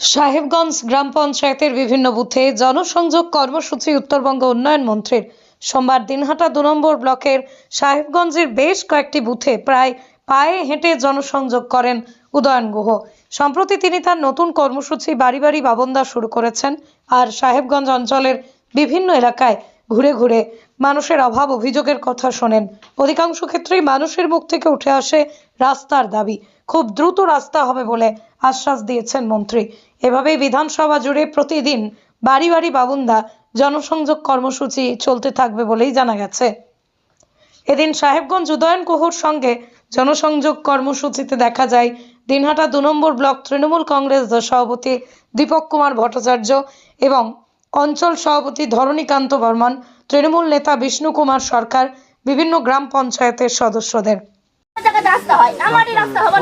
সাহেবগঞ্জ গ্রাম পঞ্চায়েতের বিভিন্ন বুথে জনসংযোগ কর্মসূচি উত্তরবঙ্গ উন্নয়ন মন্ত্রীর। সোমবার দিনহাটা দু নম্বর ব্লকের সাহেবগঞ্জের বেশ কয়েকটি বুথে প্রায় পায়ে হেঁটে জনসংযোগ করেন উদয়ন গুহ। সম্প্রতি তিনি তার নতুন কর্মসূচি বাড়ি বাড়ি বাবন্দা শুরু করেছেন আর সাহেবগঞ্জ অঞ্চলের বিভিন্ন এলাকায় ঘুরে ঘুরে মানুষের অভাব অভিযোগের কথা শোনেন। অধিকাংশ ক্ষেত্রেই মানুষের মুখ থেকে উঠে আসে রাস্তার দাবি। খুব দ্রুত রাস্তা হবে বলে আশ্বাস দিয়েছেন মন্ত্রী। এভাবেই বিধানসভা জুড়ে প্রতিদিন বাড়ি বাড়ি বাবুন্দা জনসংযোগ কর্মসূচি চলতে থাকবে বলেই জানা গেছে। এদিন সাহেবগঞ্জ উদয়ন কুহুর সঙ্গে জনসংযোগ কর্মসূচিতে দেখা যায়, দিনহাটা দু নম্বর ব্লক তৃণমূল কংগ্রেস সভাপতি দীপক কুমার ভট্টাচার্য এবং অঞ্চল সভাপতি ধরণীকান্ত বর্মন তৃণমূল নেতা বিষ্ণু কুমার সরকার বিভিন্ন গ্রাম পঞ্চায়েতের সদস্যদের।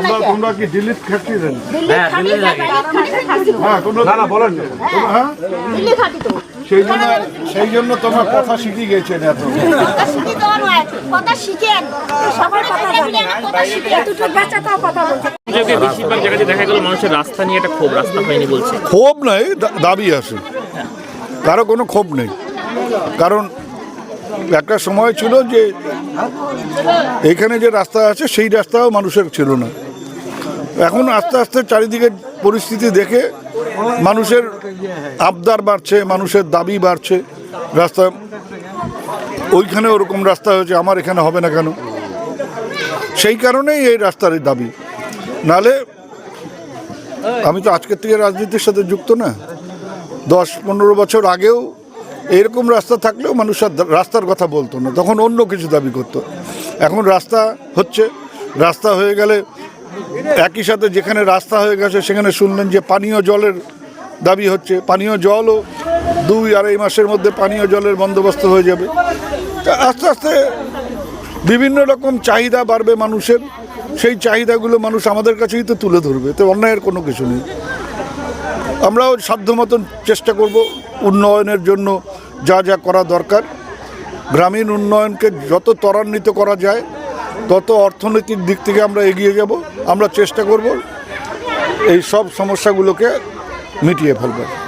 হয় তোমরা কি দিল্লি। হ্যাঁ না বলেন। হ্যাঁ। সেই জন্য সেই জন্য তোমার কথা শিখে গেছেন এত। বেশিরভাগ জায়গাতে দেখা গেল মানুষের রাস্তা নিয়ে একটা ক্ষোভ রাস্তা হয়নি বলছে। ক্ষোভ নাই দাবি আছে। কারও কোনো ক্ষোভ নেই। কারণ একটা সময় ছিল যে এখানে যে রাস্তা আছে, সেই রাস্তাও মানুষের ছিল না। এখন আস্তে আস্তে চারিদিকে পরিস্থিতি দেখে মানুষের আবদার বাড়ছে, মানুষের দাবি বাড়ছে। রাস্তা, ওইখানে ওরকম রাস্তা হয়েছে, আমার এখানে হবে না কেন? সেই কারণেই এই রাস্তার দাবি। নালে, আমি তো আজকের থেকে রাজনীতির সাথে যুক্ত না। দশ পনেরো বছর আগেও এরকম রাস্তা থাকলেও মানুষ আর রাস্তার কথা বলতো না। তখন অন্য কিছু দাবি করতো। এখন রাস্তা হচ্ছে, রাস্তা হয়ে গেলে একই সাথে যেখানে রাস্তা হয়ে গেছে সেখানে শুনলেন যে পানীয় জলের দাবি হচ্ছে। পানীয় জলও দুই আড়াই মাসের মধ্যে পানীয় জলের বন্দোবস্ত হয়ে যাবে। আস্তে আস্তে বিভিন্ন রকম চাহিদা বাড়বে মানুষের। সেই চাহিদাগুলো মানুষ আমাদের কাছেই তো তুলে ধরবে। তো অন্যায়ের কোনো কিছু নেই। আমরাও সাধ্য মতন চেষ্টা করব উন্নয়নের জন্য যা যা করা দরকার। গ্রামীণ উন্নয়নকে যত ত্বরান্বিত করা যায়, তত অর্থনৈতিক দিক থেকে আমরা এগিয়ে যাব। আমরা চেষ্টা করব এই সব সমস্যাগুলোকে মিটিয়ে ফেলবার।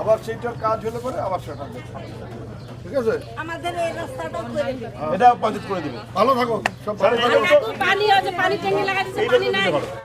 আবার সেইটার কাজ হলে পরে আবার সেটা ঠিক আছে? আমাদের এই রাস্তাটা করে দিন। এটা পঞ্চায়েত করে দিবে। ভালো থাকো সব ভালো থাকো পানি আছে পানি ট্যাঙ্কি লাগাইছে পানি নাই।